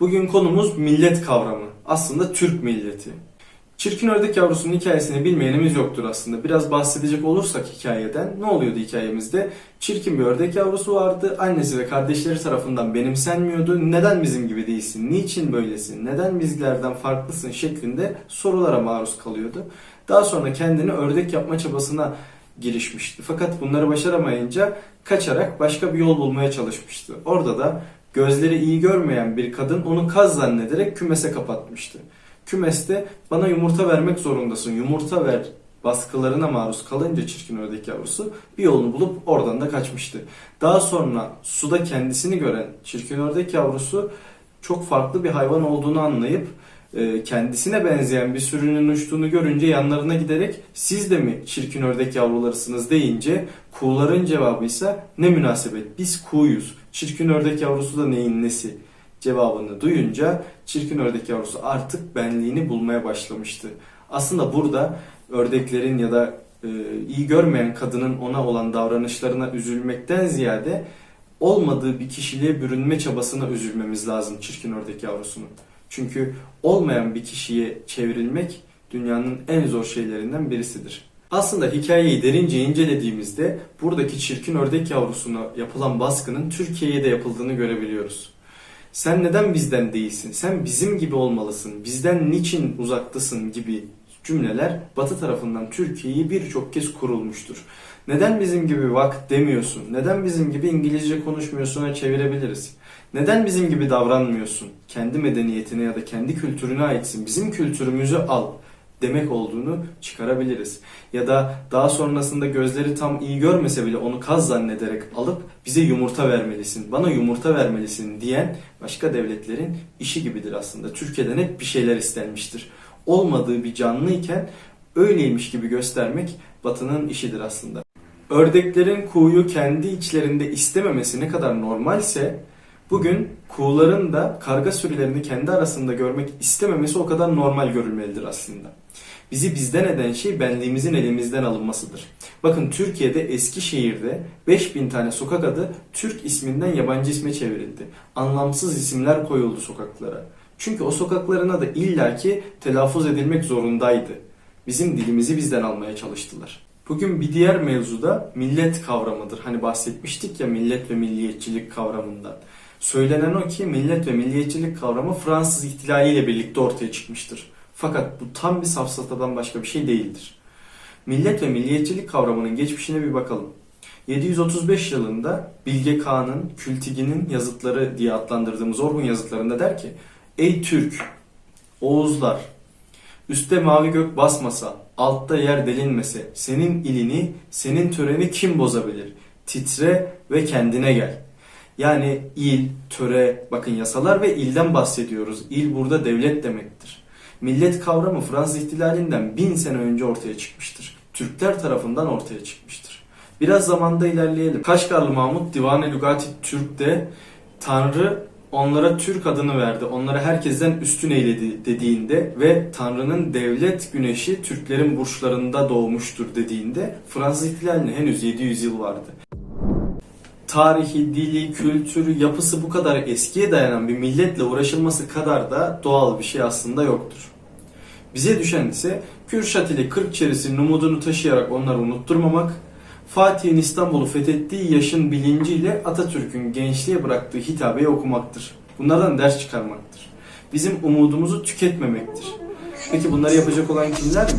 Bugün konumuz millet kavramı. Aslında Türk milleti. Çirkin ördek yavrusunun hikayesini bilmeyenimiz yoktur aslında. Biraz bahsedecek olursak hikayeden ne oluyordu hikayemizde? Çirkin bir ördek yavrusu vardı. Annesi ve kardeşleri tarafından benimsenmiyordu. Neden bizim gibi değilsin? Niçin böylesin? Neden bizlerden farklısın? şeklinde sorulara maruz kalıyordu. Daha sonra kendini ördek yapma çabasına girişmişti. Fakat bunları başaramayınca kaçarak başka bir yol bulmaya çalışmıştı. Orada da gözleri iyi görmeyen bir kadın onu kaz zannederek kümese kapatmıştı. Kümeste bana yumurta vermek zorundasın, yumurta ver baskılarına maruz kalınca çirkin ördek yavrusu bir yolunu bulup oradan da kaçmıştı. Daha sonra suda kendisini gören çirkin ördek yavrusu çok farklı bir hayvan olduğunu anlayıp e, kendisine benzeyen bir sürünün uçtuğunu görünce yanlarına giderek siz de mi çirkin ördek yavrularısınız deyince kuğuların cevabı ise ne münasebet biz kuğuyuz. Çirkin ördek yavrusu da neyin nesi cevabını duyunca çirkin ördek yavrusu artık benliğini bulmaya başlamıştı. Aslında burada ördeklerin ya da e, iyi görmeyen kadının ona olan davranışlarına üzülmekten ziyade olmadığı bir kişiliğe bürünme çabasına üzülmemiz lazım çirkin ördek yavrusunun. Çünkü olmayan bir kişiye çevrilmek dünyanın en zor şeylerinden birisidir. Aslında hikayeyi derince incelediğimizde buradaki çirkin ördek yavrusuna yapılan baskının Türkiye'ye de yapıldığını görebiliyoruz. Sen neden bizden değilsin? Sen bizim gibi olmalısın. Bizden niçin uzaktasın gibi cümleler Batı tarafından Türkiye'yi birçok kez kurulmuştur. Neden bizim gibi vak demiyorsun? Neden bizim gibi İngilizce konuşmuyorsun'a çevirebiliriz? Neden bizim gibi davranmıyorsun? Kendi medeniyetine ya da kendi kültürüne aitsin. Bizim kültürümüzü al demek olduğunu çıkarabiliriz. Ya da daha sonrasında gözleri tam iyi görmese bile onu kaz zannederek alıp bize yumurta vermelisin, bana yumurta vermelisin diyen başka devletlerin işi gibidir aslında. Türkiye'den hep bir şeyler istenmiştir. Olmadığı bir canlıyken öyleymiş gibi göstermek batının işidir aslında. Ördeklerin kuğuyu kendi içlerinde istememesi ne kadar normalse bugün kuğuların da karga sürülerini kendi arasında görmek istememesi o kadar normal görülmelidir aslında. Bizi bizden eden şey benliğimizin elimizden alınmasıdır. Bakın Türkiye'de Eskişehir'de 5000 tane sokak adı Türk isminden yabancı isme çevrildi. Anlamsız isimler koyuldu sokaklara. Çünkü o sokakların adı illaki telaffuz edilmek zorundaydı. Bizim dilimizi bizden almaya çalıştılar. Bugün bir diğer mevzu da millet kavramıdır. Hani bahsetmiştik ya millet ve milliyetçilik kavramından. Söylenen o ki millet ve milliyetçilik kavramı Fransız ihtilaliyle birlikte ortaya çıkmıştır. Fakat bu tam bir safsatadan başka bir şey değildir. Millet ve milliyetçilik kavramının geçmişine bir bakalım. 735 yılında Bilge Kağan'ın Kültigi'nin yazıtları diye adlandırdığımız Orhun yazıtlarında der ki Ey Türk, Oğuzlar, üstte mavi gök basmasa, altta yer delinmese, senin ilini, senin töreni kim bozabilir? Titre ve kendine gel. Yani il, töre, bakın yasalar ve ilden bahsediyoruz. İl burada devlet demektir. Millet kavramı Fransız ihtilalinden bin sene önce ortaya çıkmıştır. Türkler tarafından ortaya çıkmıştır. Biraz zamanda ilerleyelim. Kaşgarlı Mahmut Divane Lugati Türk'te Tanrı onlara Türk adını verdi. Onları herkesten üstün eyledi dediğinde ve Tanrı'nın devlet güneşi Türklerin burçlarında doğmuştur dediğinde Fransız ihtilaline henüz 700 yıl vardı tarihi, dili, kültürü, yapısı bu kadar eskiye dayanan bir milletle uğraşılması kadar da doğal bir şey aslında yoktur. Bize düşen ise Kürşat ile Kırkçerisinin umudunu taşıyarak onları unutturmamak, Fatih'in İstanbul'u fethettiği yaşın bilinciyle Atatürk'ün gençliğe bıraktığı hitabeyi okumaktır. Bunlardan ders çıkarmaktır. Bizim umudumuzu tüketmemektir. Peki bunları yapacak olan kimler mi?